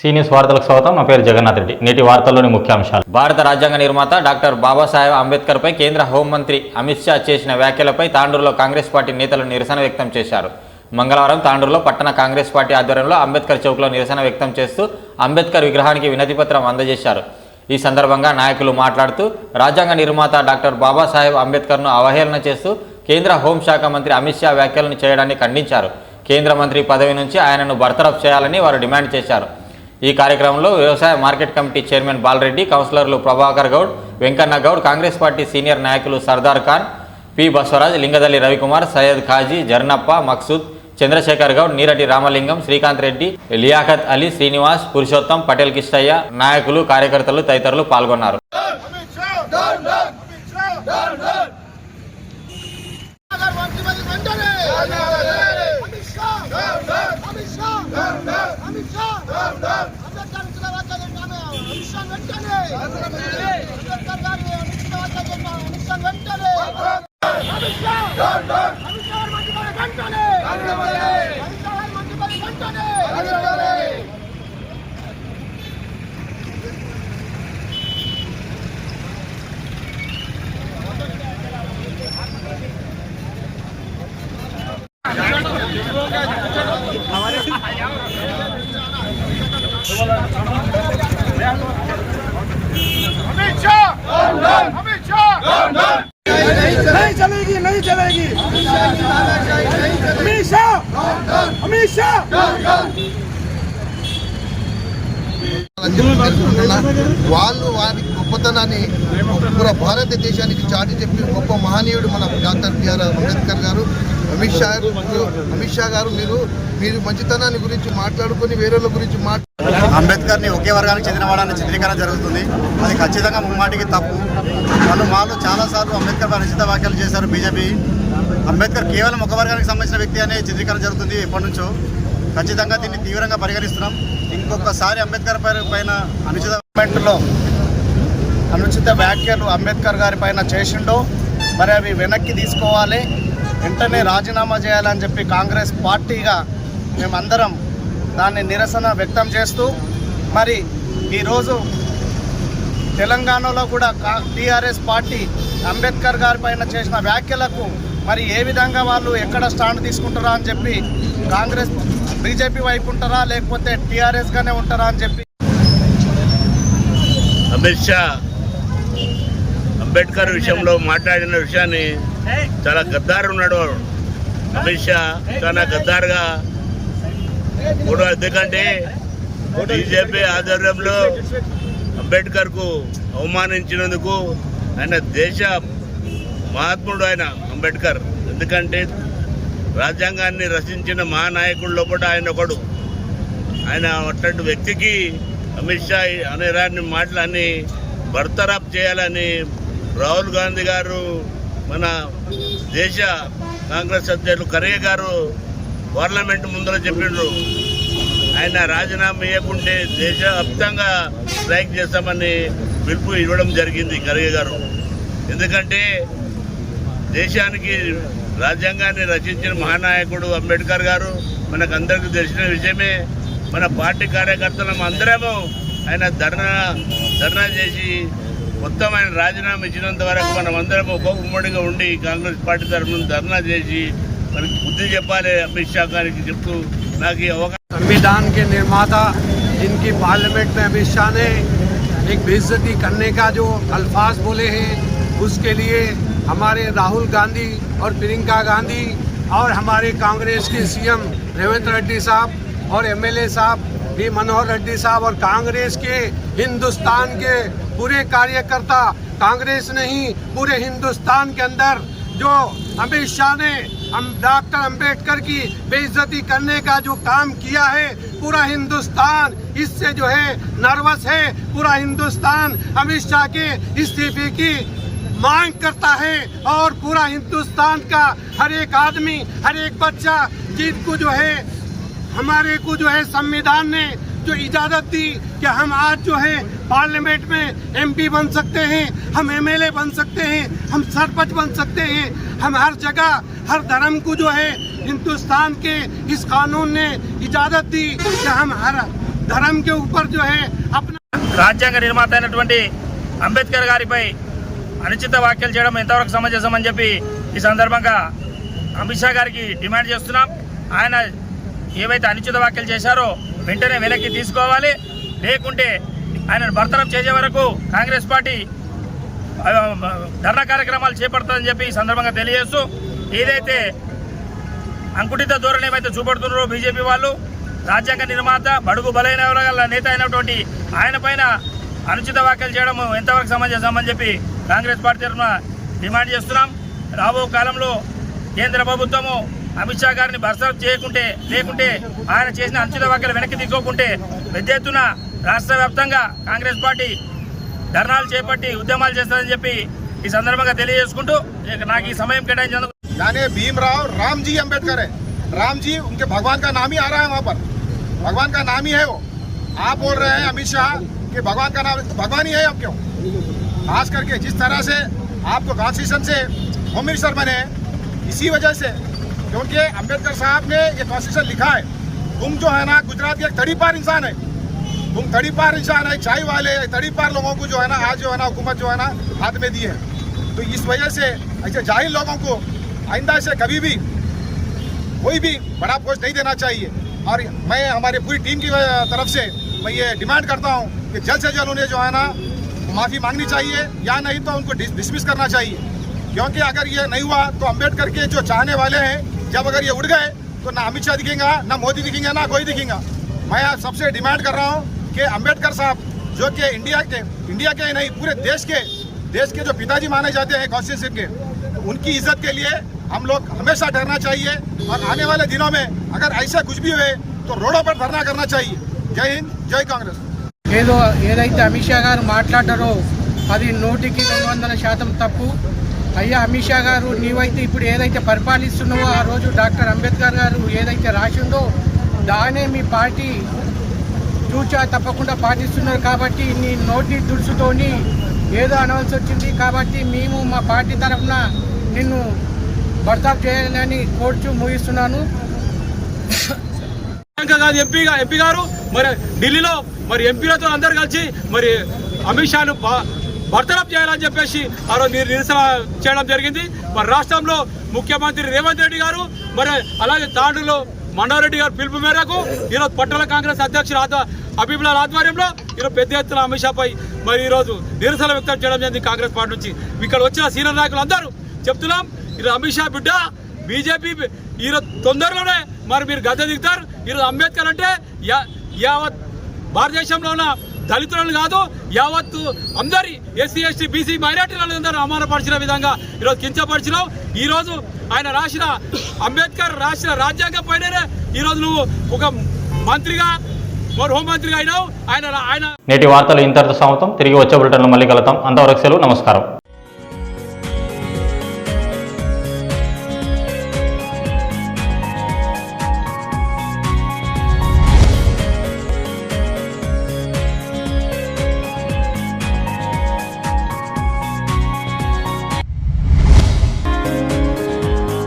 Seniors వార్తలకు స్వాగతం. నా పేరు జగన్నాథ్ రెడ్డి. నేటి వార్తల్లోని ముఖ్యాంశాలు. భారత రాజ్యాంగ నిర్మాత డాక్టర్ బాబాసాహెబ్ అంబేద్కర్పై కేంద్ర హోంమంత్రి అమిత్ షా చేసిన వ్యాఖ్యలపై తాండూరులో కాంగ్రెస్ పార్టీ నేతలు నిరసన వ్యక్తం చేశారు. మంగళవారం తాండూరులో పట్టణ కాంగ్రెస్ పార్టీ ఆధ్వర్యంలో అంబేద్కర్ చౌక్లో నిరసన వ్యక్తం చేస్తూ అంబేద్కర్ విగ్రహానికి వినతిపత్రం అందజేశారు. ఈ సందర్భంగా నాయకులు మాట్లాడుతూ రాజ్యాంగ నిర్మాత డాక్టర్ బాబాసాహెబ్ అంబేద్కర్ను అవహేళన చేస్తూ కేంద్ర హోంశాఖ మంత్రి అమిత్ షా వ్యాఖ్యలను చేయడాన్ని ఖండించారు. కేంద్ర మంత్రి పదవి నుంచి ఆయనను బర్తరఫ్ చేయాలని వారు డిమాండ్ చేశారు. ఈ కార్యక్రమంలో వ్యవసాయ మార్కెట్ కమిటీ చైర్మన్ బాలరెడ్డి కౌన్సిలర్లు ప్రభాకర్ గౌడ్ వెంకన్న గౌడ్ కాంగ్రెస్ పార్టీ సీనియర్ నాయకులు సర్దార్ ఖాన్ పి బసవరాజ్ లింగదల్లి రవికుమార్ సయ్యద్ ఖాజీ జర్నప్ప మక్సూద్ చంద్రశేఖర్ గౌడ్ నీరటి రామలింగం శ్రీకాంత్ రెడ్డి లియాఖత్ అలీ శ్రీనివాస్ పురుషోత్తం పటేల్ కిష్టయ్య నాయకులు కార్యకర్తలు తదితరులు పాల్గొన్నారు వెంటనే Amit Shah down down Amit Shah down down Amit Shah down down Ambedkar ఇచ్చిన వాక్యాలు అమిత్ షా వెంటనే వాళ్ళు వారి గొప్పతనాన్ని పూరా భారతదేశానికి చాటి చెప్పిన గొప్ప మహనీయుడు మన డాక్టర్ బిఆర్ అంబేద్కర్ గారు. అమిత్ షా గారు అమిత్ షా గారు మీరు మీరు మంచితనాన్ని గురించి మాట్లాడుకొని వేరేళ్ళ గురించి మాట్లాడు అంబేద్కర్ని ఒకే వర్గానికి చెందినవాడని చిత్రీకరణ జరుగుతుంది. అది ఖచ్చితంగా ముమ్మాటికి తప్పు. వాళ్ళు వాళ్ళు చాలాసార్లు అంబేద్కర్ అనుచిత వ్యాఖ్యలు చేశారు బీజేపీ. అంబేద్కర్ కేవలం ఒక వర్గానికి సంబంధించిన వ్యక్తి అనే చిత్రీకరణ జరుగుతుంది ఎప్పటి నుంచో. ఖచ్చితంగా దీన్ని తీవ్రంగా పరిగణిస్తున్నాం. ఇంకొకసారి అంబేద్కర్ పైన అనుచిత గవర్నమెంట్లో అనుచిత వ్యాఖ్యలు అంబేద్కర్ గారి పైన చేసిండో మరి అవి వెనక్కి తీసుకోవాలి. వెంటనే రాజీనామా చేయాలని చెప్పి కాంగ్రెస్ పార్టీగా మేమందరం దాన్ని నిరసన వ్యక్తం చేస్తూ మరి ఈరోజు తెలంగాణలో కూడా టీఆర్ఎస్ పార్టీ అంబేద్కర్ గారి పైన చేసిన వ్యాఖ్యలకు మరి ఏ విధంగా వాళ్ళు ఎక్కడ స్టాండ్ తీసుకుంటారా అని చెప్పి కాంగ్రెస్ బీజేపీ వైపు ఉంటారా? లేకపోతే టీఆర్ఎస్గానే ఉంటారా అని చెప్పి? అమిత్ షా అంబేద్కర్ విషయంలో మాట్లాడిన విషయాన్ని చాలా గద్దారు ఉన్నాడు. అమిత్ షా చాలా గద్దారుగా కూడా ఎందుకంటే బీజేపీ ఆధ్వర్యంలో అంబేద్కర్కు అవమానించినందుకు ఆయన దేశ మహాత్ముడు ఆయన అంబేద్కర్. ఎందుకంటే రాజ్యాంగాన్ని రచించిన మహానాయకుల్లో కూడా ఆయన ఒకడు. ఆయన అట్లాంటి వ్యక్తికి అమిత్ షా అనే రాని మాటలని భర్తరాప్ చేయాలని రాహుల్ గాంధీ గారు మన దేశ కాంగ్రెస్ అధ్యక్షులు ఖర్గే గారు పార్లమెంట్ ముందర చెప్పిండ్రు. ఆయన రాజీనామా ఇవ్వకుంటే దేశవ్యాప్తంగా స్ట్రైక్ చేస్తామని పిలుపు ఇవ్వడం జరిగింది ఖర్గే గారు. ఎందుకంటే దేశానికి రాజ్యాంగాన్ని రచించిన మహానాయకుడు అంబేద్కర్ గారు మనకు అందరికీ తెలిసిన విషయమే మన పార్టీ కార్యకర్తలం అందరము ఆయన ధర్నా ధర్నా చేసి మొత్తం ఆయన రాజీనామా ఇచ్చినంత వరకు మనం అందరం ఒక ఉమ్మడిగా ఉండి కాంగ్రెస్ పార్టీ తరఫున ధర్నా చేసి మనకి బుద్ధి చెప్పాలి అమిత్ షా గారికి చెప్తూ నాకు ఈ అవకాశం संविधान के निर्माता जिनकी पार्लियामेंट में अमित शाह ने एक बेइज्जती करने का जो अल्फाज बोले हैं उसके लिए हमारे राहुल गांधी और प्रियंका गांधी और हमारे कांग्रेस के सीएम रेवंत रेड्डी साहब और एमएलए साहब भी मनोहर रेड्डी साहब और कांग्रेस के हिंदुस्तान के पूरे कार्यकर्ता, कांग्रेस नहीं, पूरे हिंदुस्तान के अंदर जो अमित शाह ने डॉक्टर अंबेडकर की बेइज्जती करने का जो काम किया है, पूरा हिंदुस्तान इससे जो है नर्वस है, पूरा हिंदुस्तान अमित शाह के इस्तीफे की मांग करता है और पूरा हिंदुस्तान का हर एक आदमी हर एक बच्चा जिनको जो है हमारे को जो है संविधान ने जो इजाजत दी कि हम आज जो है पार्लियामेंट में एमपी बन सकते हैं हम एमएलए बन सकते हैं हम सरपंच बन सकते हैं हम हर जगह हर धर्म को जो है हिंदुस्तान के इस कानून ने इजाजत दी कि हम हर धर्म के ऊपर जो है अपना రాజ్యాంగ నిర్మాత అయినటువంటి అంబేద్కర్ గారిపై అనుచిత వ్యాఖ్యలు చేయడం ఎంతవరకు సమంజసం అని చెప్పి ఈ సందర్భంగా అమిత్ షా గారికి డిమాండ్ చేస్తున్నాం. ఆయన ఏవైతే అనుచిత వ్యాఖ్యలు చేశారో వెంటనే వెనక్కి తీసుకోవాలి. లేకుంటే ఆయనను భర్తనం చేసే వరకు కాంగ్రెస్ పార్టీ ధర్నా కార్యక్రమాలు చేపడుతుందని చెప్పి ఈ సందర్భంగా తెలియజేస్తూ ఏదైతే అంకుటిత ధోరణి ఏమైతే చూపడుతున్నారో బీజేపీ వాళ్ళు రాజ్యాంగ నిర్మాత బడుగు బలైన వర్గాల నేత అయినటువంటి ఆయన పైన అనుచిత వ్యాఖ్యలు చేయడం ఎంతవరకు సమంజసం అని చెప్పి కాంగ్రెస్ పార్టీ తరఫున డిమాండ్ చేస్తున్నాం రాబో కాలంలో కేంద్ర ప్రభుత్వము అమిత్ షా గారిని బర్సరఫ్ చేయకుంటే లేకుంటే ఆయన చేసిన అనుచిత వ్యాఖ్యలు వెనక్కి తీసుకోకుంటే పెద్ద ఎత్తున రాష్ట్ర వ్యాప్తంగా కాంగ్రెస్ పార్టీ ధర్నాలు చేపట్టి ఉద్యమాలు చేస్తారని చెప్పి ఈ సందర్భంగా తెలియజేసుకుంటూ ఇక నాకు ఈ సమయం కేటాయించినందుకు यानी भीमराव राम जी अम्बेडकर है राम जी उनके भगवान का नाम ही आ रहा है वहाँ पर भगवान का नाम ही है वो आप बोल रहे हैं अमित शाह कि भगवान का नाम, भगवान ही है अब क्यों? खास करके जिस तरह से आपको कॉन्स्टिट्यूशन से होम मिनिस्टर बने, इसी वजह से क्योंकि अंबेडकर साहब ने ये कॉन्स्टिट्यूशन लिखा है। तुम जो है ना, गुजरात के एक तड़ी पार इंसान है। तुम तड़ी पार इंसान है, चाय वाले तड़ी पार लोगों को जो है ना, आज जो है ना, हुकूमत जो है ना, हाथ में दी है। तो इस वजह से ऐसे जाहिल लोगों को आइंदा से कभी भी, कोई भी बड़ा पोस्ट नहीं देना चाहिए। और मैं, हमारे पूरी टीम की तरफ़ से मैं ये डिमांड करता हूँ कि जल्द से जल्द उन्हें जो है ना माफ़ी मांगनी चाहिए, या नहीं तो उनको डिसमिस करना चाहिए। क्योंकि अगर ये नहीं हुआ तो अंबेडकर के जो चाहने वाले हैं, जब अगर ये उड़ गए तो ना अमित शाह दिखेगा, ना मोदी दिखेंगे, ना कोई दिखेगा। मैं आज सबसे डिमांड कर रहा हूँ कि अंबेडकर साहब, जो कि इंडिया के इंडिया के नहीं, पूरे देश के देश के जो पिताजी माने जाते हैं कॉन्स्टिट्यूशन के उनकी इज़्ज़त के लिए हम लोग हमेशा डरना चाहिए। और आने वाले दिनों में अगर ऐसा कुछ भी हुए तो रोडों पर धरना करना चाहिए। జై హింద్ జై కాంగ్రెస్. ఏదో ఏదైతే అమిత్ షా గారు మాట్లాడారో అది నూటికి రెండు వందల శాతం తప్పు. అయ్యా అమిత్ షా గారు నీవైతే ఇప్పుడు ఏదైతే పరిపాలిస్తున్నావో ఆ రోజు డాక్టర్ అంబేద్కర్ గారు ఏదైతే రాసిందో దానే మీ పార్టీ చూచా తప్పకుండా పాటిస్తున్నారు కాబట్టి నీ నోటి దుడుసుతోని ఏదో అనవలసి వచ్చింది కాబట్టి మేము మా పార్టీ తరఫున నిన్ను భర్తా చేయాలని కోర్చు ముగిస్తున్నాను. ప్రియాంక గాంధీ ఎంపీ ఎంపీ గారు మరి ఢిల్లీలో మరి ఎంపీలతో అందరు కలిసి మరి అమిత్ షాను బ- బర్తరఫ్ చేయాలని చెప్పేసి ఆ రోజు నిరసన చేయడం జరిగింది. మరి రాష్ట్రంలో ముఖ్యమంత్రి రేవంత్ రెడ్డి గారు మరి అలాగే తాండూరులో మండారెడ్డి గారు పిలుపు మేరకు ఈరోజు పట్టణ కాంగ్రెస్ అధ్యక్షులు ఆధ్వ అభిప్రాయాల ఆధ్వర్యంలో ఈరోజు పెద్ద ఎత్తున అమిత్ షాపై మరి ఈరోజు నిరసన వ్యక్తం చేయడం జరిగింది కాంగ్రెస్ పార్టీ నుంచి. ఇక్కడ వచ్చిన సీనియర్ నాయకులు అందరూ చెప్తున్నాం ఈరోజు అమిత్ షా బిడ్డ బీజేపీ ఈరోజు తొందరలోనే మరి మీరు గద్దె దిగుతారు? ఈరోజు అంబేద్కర్ అంటే యావత్ భారతదేశంలో ఉన్న దళితులను కాదు యావత్ అందరి ఎస్సీ ఎస్టీ బీసీ మైనార్టీలను అందరూ అవమానపరిచిన విధంగా ఈరోజు కించపరిచినావు. ఈరోజు ఆయన రాసిన అంబేద్కర్ రాసిన రాజ్యాంగం పైననే ఈరోజు నువ్వు ఒక మంత్రిగా మరి హోంమంత్రిగా అయినావు. ఆయన ఆయన నేటి వార్తలు ఇంతటితో సమాప్తం. తిరిగి వచ్చే బులెటిన్లో మళ్ళీ కలుతాం అంతవరకు సెలవు. నమస్కారం.